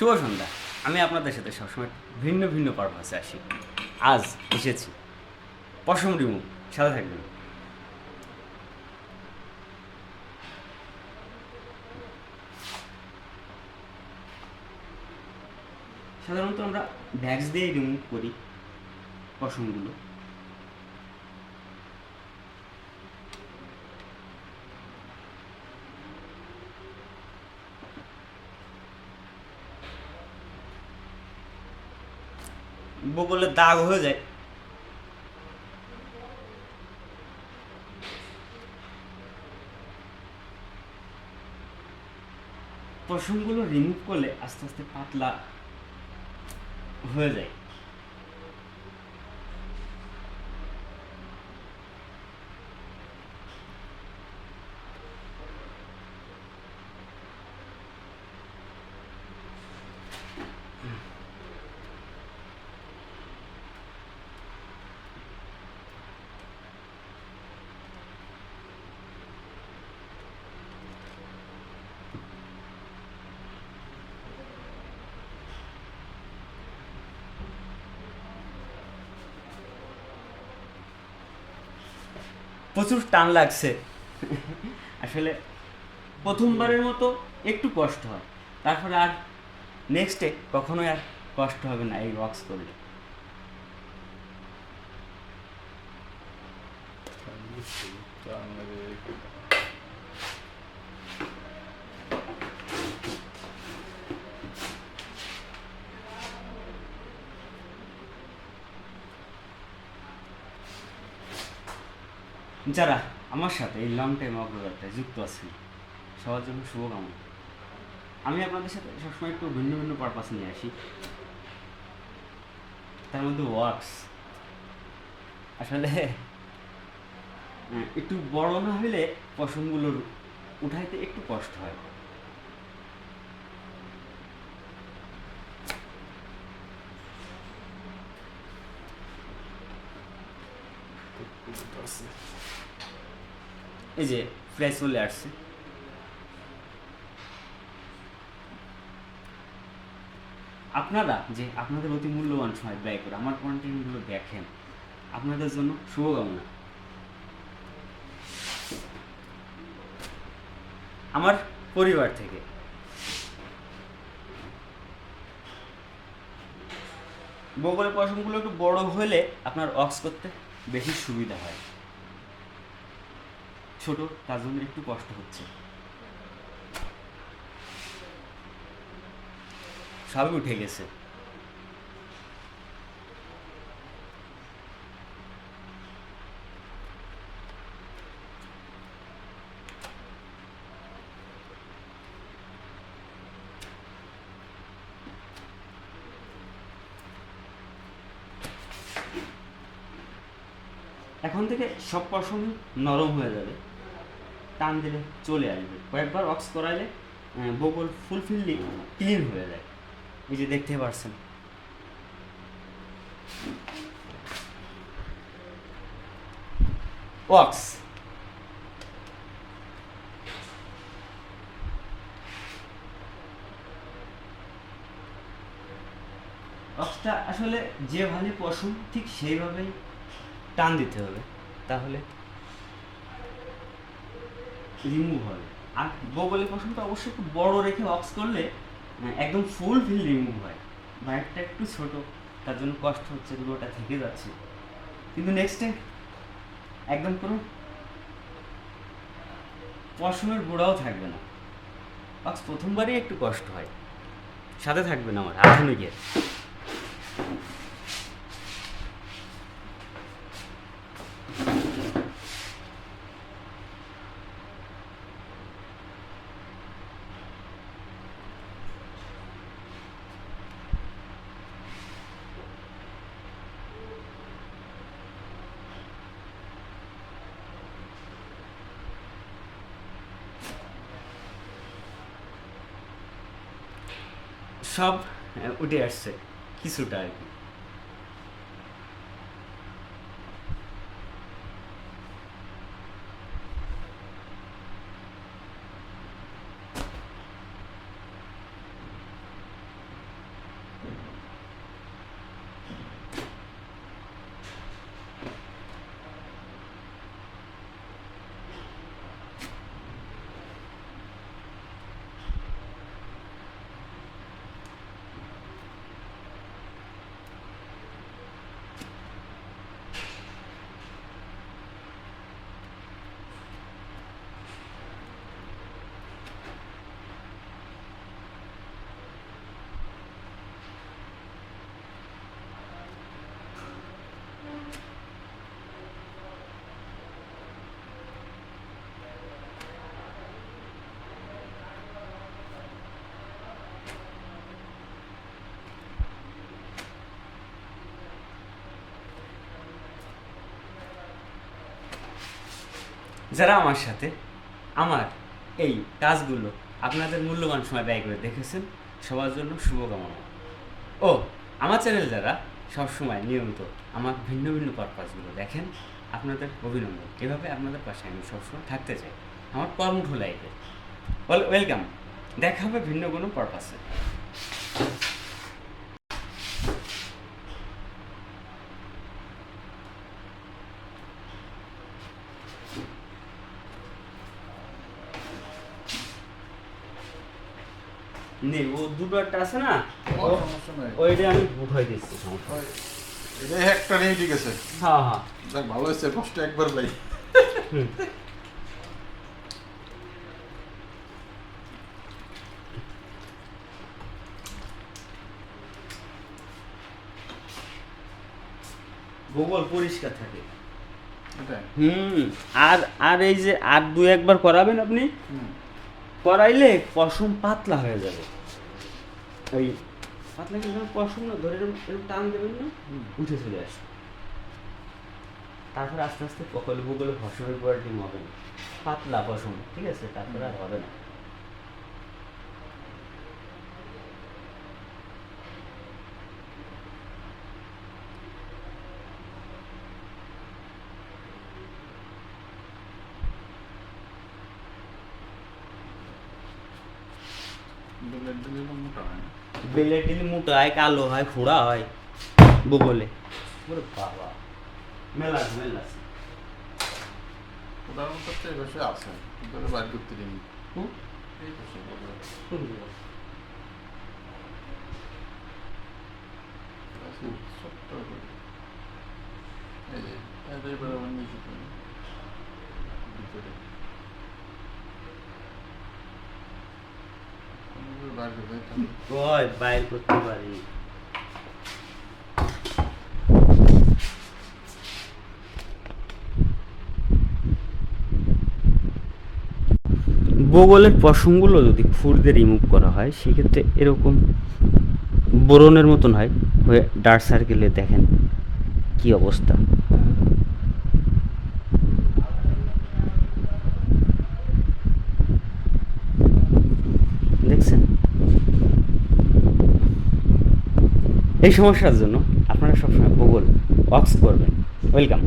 শুভ সন্ধ্যা। আমি আপনাদের সাথে সবসময় ভিন্ন ভিন্ন পারপাসে আসি। আজ এসেছি পশম রিমুভ সাথে থাকবেন। সাধারণত আমরা ভ্যাক্স দিয়ে রিমুভ করি পশমগুলো। বগলে দাগ হয়ে যায়। পশমগুলো রিমুভ করলে আস্তে আস্তে পাতলা হয়ে যায়। প্রচুর টান লাগছে। আসলে প্রথমবারের মতো একটু কষ্ট হয়। তারপরে আর নেক্সটে কখনোই আর কষ্ট হবে না এই ওয়াক্স করলে। যারা আমার সাথে এই লং টাইম অগ্রযাত্রায় যুক্ত আছেন, সবার জন্য শুভকামনা। আমি আপনাদের সাথে সবসময় একটু ভিন্ন ভিন্ন পারপাস নিয়ে আসি। তার মধ্যে ওয়ার্কস আসলে একটু বড় না হলে পশমগুলোর উঠাইতে একটু কষ্ট হয়। এই যে প্রাইস চলে আসছে। আপনারা যে আপনাদের অতি মূল্যবান সময় ব্যয় করে আমার কন্টেন্টগুলো দেখেন, আপনাদের জন্য শুভকামনা। আমার পরিবার থেকে। বগলের পশমগুলো একটু বড় হলে আপনার অক্স করতে বেশি সুবিধা হয়। ছোট, তার জন্য একটু কষ্ট হচ্ছে। সবই উঠে গেছে। এখন থেকে সব পশম নরম হয়ে যাবে। টান দিলে চলে আসবে। কয়েকবার করাইলে আহ, বগল ফুলফিললি ক্লিন হয়ে যায়। এই যে দেখতে পারছেন। ওয়াক্স অক্সটা আসলে যেভাবে পশম ঠিক সেইভাবেই টান দিতে হবে। তাহলে রিমুভ হবে। আর বগলের পশমটা অবশ্যই একটু বড় রেখে অক্স করলে আহ, একদম ফুল ফিল রিমুভ হয়। বাইকটা একটু ছোট তার জন্য কষ্ট হচ্ছে দুটোটা থেকে যাচ্ছে। কিন্তু নেক্সট টাইম একদম পুরো পশমের গোড়াও থাকবে না। অক্স প্রথমবারই একটু কষ্ট হয়। সাথে থাকবে না আমার আধুনিকের। সব উঠে আসছে কিছুটা আর কি। যারা আমার সাথে, আমার এই কাজগুলো আপনাদের মূল্যবান সময় ব্যয় করে দেখেছেন, সবার জন্য শুভকামনা। ও, আমার চ্যানেল যারা সবসময় নিয়মিত আমার ভিন্ন ভিন্ন পারপাসগুলো দেখেন, আপনাদের অভিনন্দন। এভাবে আপনাদের পাশে আমি সবসময় থাকতে চাই। আমার কর্মঠ লাইফে ওয়েলকাম দেখা হবে ভিন্ন কোনো পারপাসে নে ও দুটো একটা আছে না নাই। ওইটা আমি উঠাই দিচ্ছি এটা একটা নেই ঠিক আছে। হ্যাঁ হ্যাঁ। যাক ভালো হয়েছে কষ্ট একবার ভাই ভূগোল পরিষ্কার থাকে। এটা হুম আর আর এই যে আর দু একবার করাবেন আপনি। করাইলে পশম পাতলা হয়ে যাবে। ওই পাতলা কিন্তু পশম না? ধরে এরকম টান দেবেন না? উঠে চলে আসে তারপরে আস্তে আস্তে পকলে ফসলের ফসলের ডিম হবে না পাতলা পশম, ঠিক আছে? তারপরে আর হবে না। বেলের দিলে মোটা হয় কালো হয় খোড়া হয় বগলে ওরে বাবা মেলা মেলা আছে। ওটার মতো তো পাশে আছে ওটা বাইর করতে দিন হুম? এই পাশে করে। এই যে, বরাবর নিচে তুমি। ভিতরে। কোনোভাবে বাইর করতে দিতে হবে। বগলের পশমগুলো যদি খুর দিয়ে রিমুভ করা হয়, সেক্ষেত্রে এরকম বোরনের মতন হয়, হয়ে ডার্ক সার্কেলে দেখেন কি অবস্থা দেখছেন এই সমস্যার জন্য আপনারা সবসময় গুগল ওয়াক্স করবেন ওয়েলকাম